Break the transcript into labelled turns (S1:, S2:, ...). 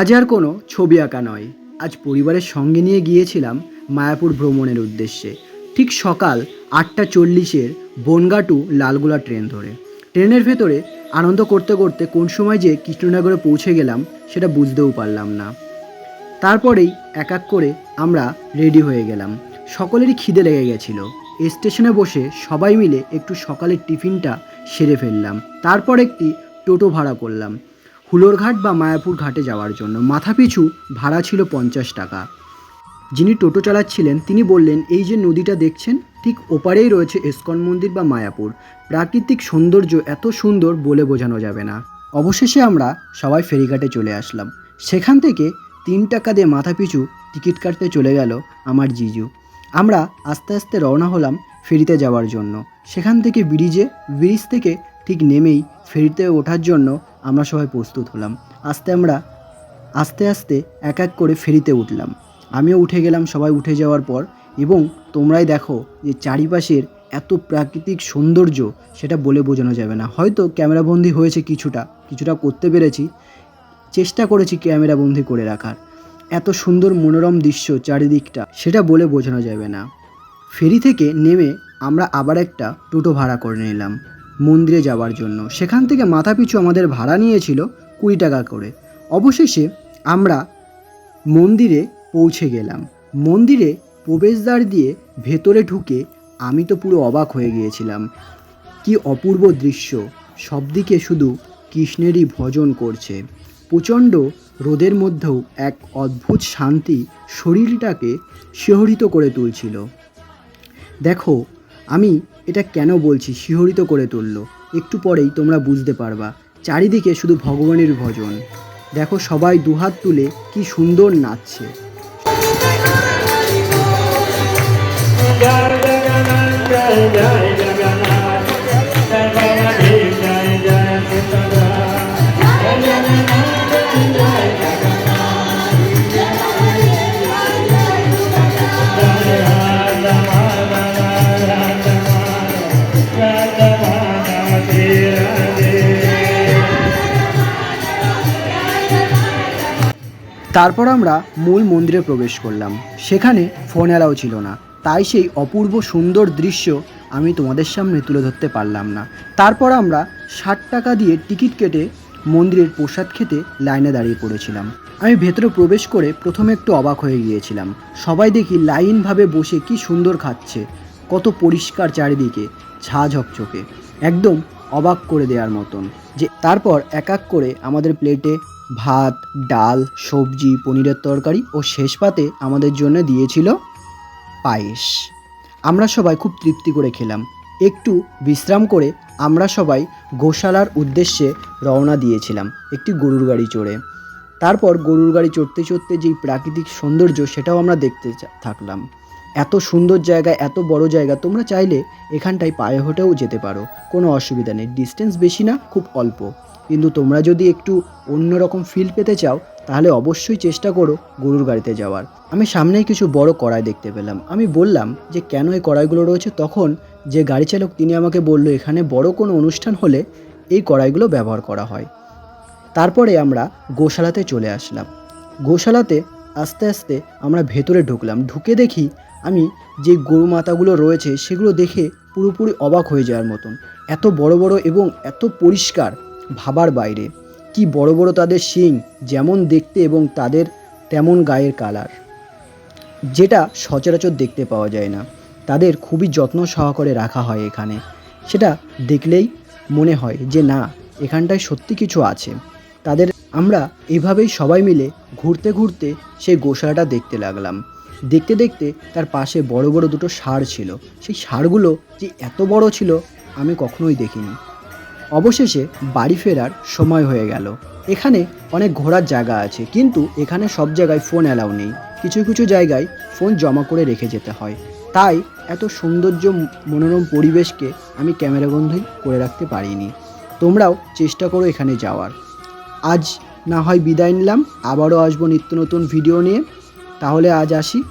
S1: আজ আর কোনো ছবি আঁকা নয়। আজ পরিবারের সঙ্গে নিয়ে গিয়েছিলাম মায়াপুর ভ্রমণের উদ্দেশ্যে। ঠিক সকাল আটটা চল্লিশের বনগা টু লালগোলা ট্রেন ধরে। ট্রেনের ভেতরে আনন্দ করতে করতে কোন সময় যে কৃষ্ণনগরে পৌঁছে গেলাম, সেটা বুঝতেও পারলাম না। তারপরেই এক এক করে আমরা রেডি হয়ে গেলাম। সকলেরই খিদে লেগে গেছিল। স্টেশনে বসে সবাই মিলে একটু সকালের টিফিনটা সেরে ফেললাম। তারপর একটি টোটো ভাড়া করলাম। হুলোরঘাট বা মায়াপুর ঘাটে যাওয়ার জন্য। মাথাপিছু ভাড়া ছিল পঞ্চাশ টাকা। যিনি টোটো চালাচ্ছিলেন, তিনি বললেন, এই যে নদীটা দেখছেন, ঠিক ওপারেই রয়েছে ইস্কন মন্দির বা মায়াপুর। প্রাকৃতিক সৌন্দর্য এত সুন্দর বলে বোঝানো যাবে না। অবশেষে আমরা সবাই ফেরিঘাটে চলে আসলাম। সেখান থেকে তিন টাকা দিয়ে মাথাপিছু টিকিট কাটতে চলে গেল আমার জিজু। আমরা আস্তে আস্তে রওনা হলাম ফেরিতে যাওয়ার জন্য। সেখান থেকে ব্রিজে, ব্রিজ থেকে ঠিক নেমেই ফেরিতে ওঠার জন্য আমরা সবাই প্রস্তুত হলাম। আস্তে আমরা, আস্তে আস্তে এক এক করে ফেরিতে উঠলাম। আমিও উঠে গেলাম সবাই উঠে যাওয়ার পর এবং তোমরাই দেখো যে চারিপাশের এত প্রাকৃতিক সৌন্দর্য সেটা বলে বোঝানো যাবে না। হয়তো ক্যামেরাবন্দি হয়েছে কিছুটা কিছুটা করতে পেরেছি, চেষ্টা করেছি ক্যামেরাবন্দি করে রাখার। এত সুন্দর মনোরম দৃশ্য চারিদিকটা, সেটা বলে বোঝানো যাবে না। ফেরি থেকে নেমে আমরা আবার একটা টোটো ভাড়া করে নিলাম। মন্দিরে যাওয়ার জন্য। সেখান থেকে মাথাপিছু আমাদের ভাড়া নিয়েছিল কুড়ি টাকা করে। অবশেষে আমরা মন্দিরে পৌঁছে গেলাম। মন্দিরে প্রবেশদ্বার দিয়ে ভেতরে ঢুকে আমি তো পুরো অবাক হয়ে গিয়েছিলাম। কি অপূর্ব দৃশ্য। সবদিকে শুধু কৃষ্ণেরই ভজন করছে। প্রচণ্ড রোদের মধ্যেও এক অদ্ভুত শান্তি শরীরটাকে শিহরিত করে তুলছিল। দেখো আমি এটা কেন বলছি শিহরিত করে তুলল। একটু পরেই তোমরা বুঝতে পারবা। চারিদিকে শুধু ভগবানের ভজন। দেখো সবাই দুহাত তুলে কি সুন্দর নাচছে।
S2: জয়
S1: তারপর আমরা মূল মন্দিরে প্রবেশ করলাম। সেখানে ফোন অ্যালাও ছিল না। তাই সেই অপূর্ব সুন্দর দৃশ্য আমি তোমাদের সামনে তুলে ধরতে পারলাম না। তারপর আমরা ষাট টাকা দিয়ে টিকিট কেটে মন্দিরের প্রসাদ খেতে লাইনে দাঁড়িয়ে পড়েছিলাম। আমি ভেতরে প্রবেশ করে প্রথমে একটু অবাক হয়ে গিয়েছিলাম। সবাই দেখি লাইনভাবে বসে কি সুন্দর খাচ্ছে, কত পরিষ্কার চারিদিকে ছা ঝকঝকে একদম অবাক করে দেওয়ার মতন যে তারপর এক এক করে আমাদের প্লেটে ভাত, ডাল, সবজি, পনিরের তরকারি ও শেষ পাতে আমাদের জন্য দিয়েছিল পায়েস। আমরা সবাই খুব তৃপ্তি করে খেলাম। একটু বিশ্রাম করে আমরা সবাই গোশালার উদ্দেশ্যে রওনা দিয়েছিলাম একটি গরুর গাড়ি চড়ে। তারপর গরুর গাড়ি চড়তে চড়তে যেই প্রাকৃতিক সৌন্দর্য সেটাও আমরা দেখতে থাকলাম। এত সুন্দর জায়গা, এত বড় জায়গা, তোমরা চাইলে এখানটায় পায়ে হেঁটেও যেতে পারো। কোনো অসুবিধা নেই ডিস্টেন্স বেশি না, খুব অল্প। কিন্তু তোমরা যদি একটু অন্যরকম ফিল পেতে চাও, তাহলে অবশ্যই চেষ্টা করো গরুর গাড়িতে যাওয়ার। আমি সামনেই কিছু বড় কড়াই দেখতে পেলাম। আমি বললাম যে, কেন এই কড়াইগুলো রয়েছে? তখন যে গাড়ি চালক তিনি আমাকে বলল, এখানে বড় কোনো অনুষ্ঠান হলে এই কড়াইগুলো ব্যবহার করা হয়। তারপরে আমরা গোশালাতে চলে আসলাম। গোশালাতে আস্তে আস্তে আমরা ভেতরে ঢুকলাম। ঢুকে দেখি আমি যে গরু মাতাগুলো রয়েছে, সেগুলো দেখে পুরোপুরি অবাক হয়ে যাওয়ার মতন। এত বড় বড় এবং এত পরিষ্কার ভাবার বাইরে। কি বড় বড় তাদের শিং যেমন দেখতে এবং তাদের তেমন গায়ের কালার। যেটা সচরাচর দেখতে পাওয়া যায় না। তাদের খুবই যত্ন সহকারে রাখা হয় এখানে। সেটা দেখলেই মনে হয় যে, না, এখানটায় সত্যি কিছু আছে। তাদের আমরা এভাবেই সবাই মিলে ঘুরতে ঘুরতে সেই গোশালাটা দেখতে লাগলাম। দেখতে দেখতে তার পাশে বড় বড় দুটো সার ছিল। সেই সারগুলো যে এত বড় ছিল আমি কখনোই দেখিনি। অবশেষে বাড়ি ফেরার সময় হয়ে গেল। এখানে অনেক ঘোরার জায়গা আছে, কিন্তু এখানে সব জায়গায় ফোন অ্যালাউ নেই। কিছু কিছু জায়গায় ফোন জমা করে রেখে যেতে হয়। তাই এত সৌন্দর্য মনোরম পরিবেশকে আমি ক্যামেরাবন্দি করে রাখতে পারিনি। তোমরাও চেষ্টা করো এখানে যাওয়ার। আজ না হয় বিদায় নিলাম, আবারও আসব নিত্য নতুন ভিডিও নিয়ে। তাহলে আজ আসি।